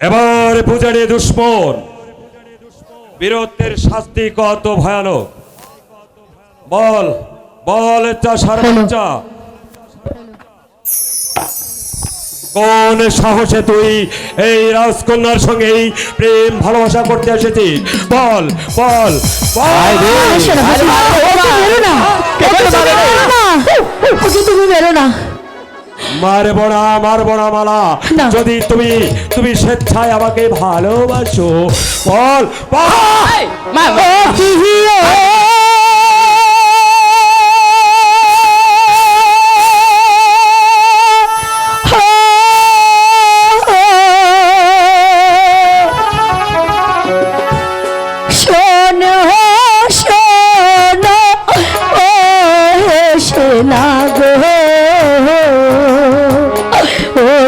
এবার পূজারে দুশ্মন বীরত্বের শাস্তি কত ভয়ানক বল বল বাচ্চা কোন সাহসে তুই এই রাজকন্যার সঙ্গে এই প্রেম ভালোবাসা করতে এসেছিস বল বল না ওকে মেরো না না মার বড়া মার বড়া মালা। না। যদি তুমি তুমি স্বেচ্ছায় আমাকে ভালোবাসো বল বল।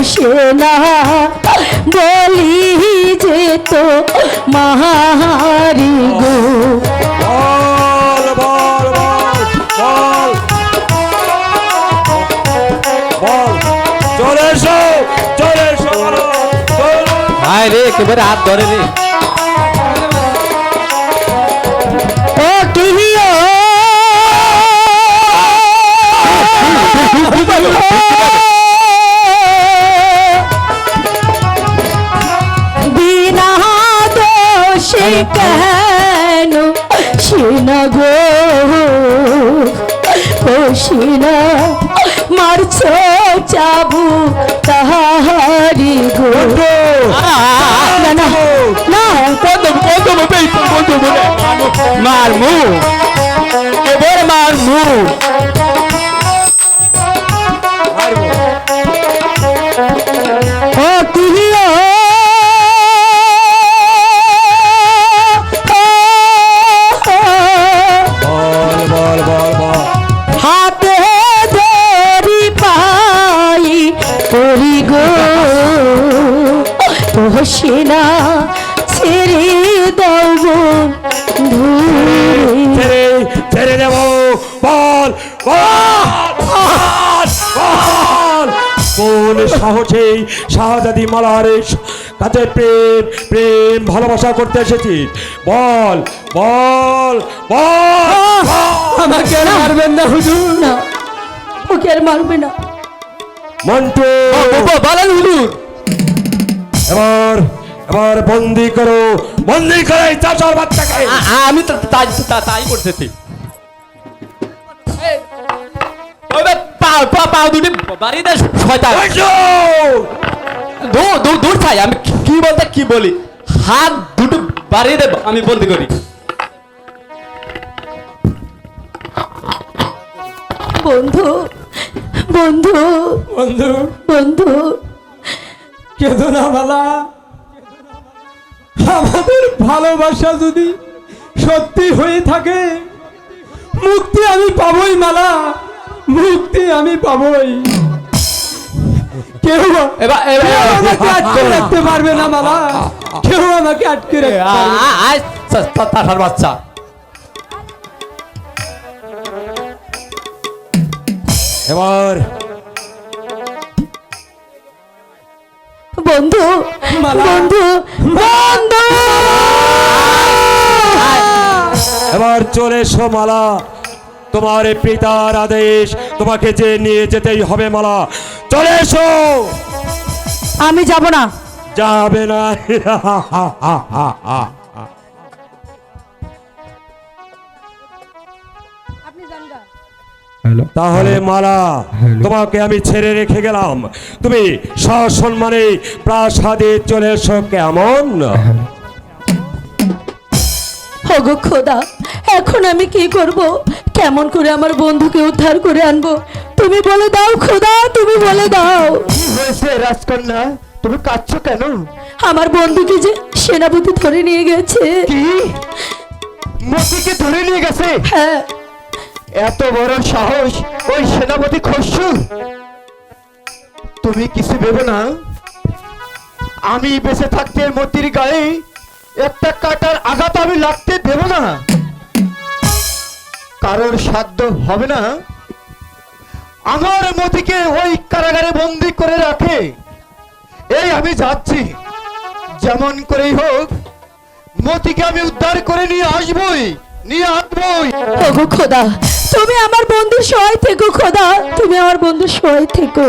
ও সেনা বলি যে তো মাহারি গো। হায় রে একেবারে হাত ধরে রে। কেন? সিনা গো ও মারছ চাবু তাহারি গো। না না না মারমু। এবার মারমু। ছেড়ে দেব ধুরে ছেড়ে ছেড়ে দেব। বল বল বল, বল কোন মালার কাছে প্রেম প্রেম ভালোবাসা করতে এসেছিস? বল বল বল। আমাকে মারবেন না হুজুর না। ওকে আর মারবে না। মন্টু। বলেন হুজুর। এবার এবার বন্দি করো বন্দি করো চাচার বাচ্চাকে। আমি তো তাই তা- তাই করতেছি। পাও পাও পাও দুটি বাড়িতে শয়তান। দূর দূর দূর আমি কি- বলতে কি বলি? হাত দুটো বাড়িয়ে দেব আমি বন্দি করি। বন্ধু বন্ধু বন্ধু বন্ধু। কেঁদো না মালা আমাদের ভালোবাসা যদি সত্যি হয়ে থাকে মুক্তি আমি পাবই মালা মুক্তি আমি পাবই। কেউ এবার কেউ এবার আমাকে আটকে রাখতে পারবে না মালা। কেউ আমাকে আটকে রাখতে পারবে না। আয় তার বাচ্চা। এবার বন্ধু বন্ধু চলে এসো মালা। তোমার পিতার আদেশ তোমাকে যে নিয়ে যেতেই হবে মালা। চলে এসো। আমি যাব না। যাবে না। তাহলে মালা তোমাকে আমি ছেড়ে রেখে গেলাম। তুমি সসম্মানে প্রাসাদে চলে এসো কেমন? খোদা এখন আমি কি করব? কেমন করে আমার বন্ধুকে উদ্ধার করে আনব? তুমি বলে দাও খোদা তুমি বলে দাও। কি হয়েছে রাজকন্যা? তুমি কাঁদছো কেন? আমার বন্ধুকে যে সেনাপতি ধরে নিয়ে গেছে। কি? মতিকে ধরে নিয়ে গেছে? হ্যাঁ। এত বড় সাহস ওই সেনাপতি খসু তুমি কিছু ভেবো না। আমি বেঁচে থাকতে মতির গায়ে একটা কাটার আঘাত আমি লাগতে দেব না। কারোর সাধ্য হবে না। আমার মতিকে ওই কারাগারে বন্দি করে রাখে। এই আমি যাচ্ছি। যেমন করেই হোক, মতিকে আমি উদ্ধার করে নিয়ে আসবই নিয়ে আসবই। খোদা, তুমি আমার বন্ধুর সহায় থেকো খোদা, তুমি আমার বন্ধুর সহায় থেকো।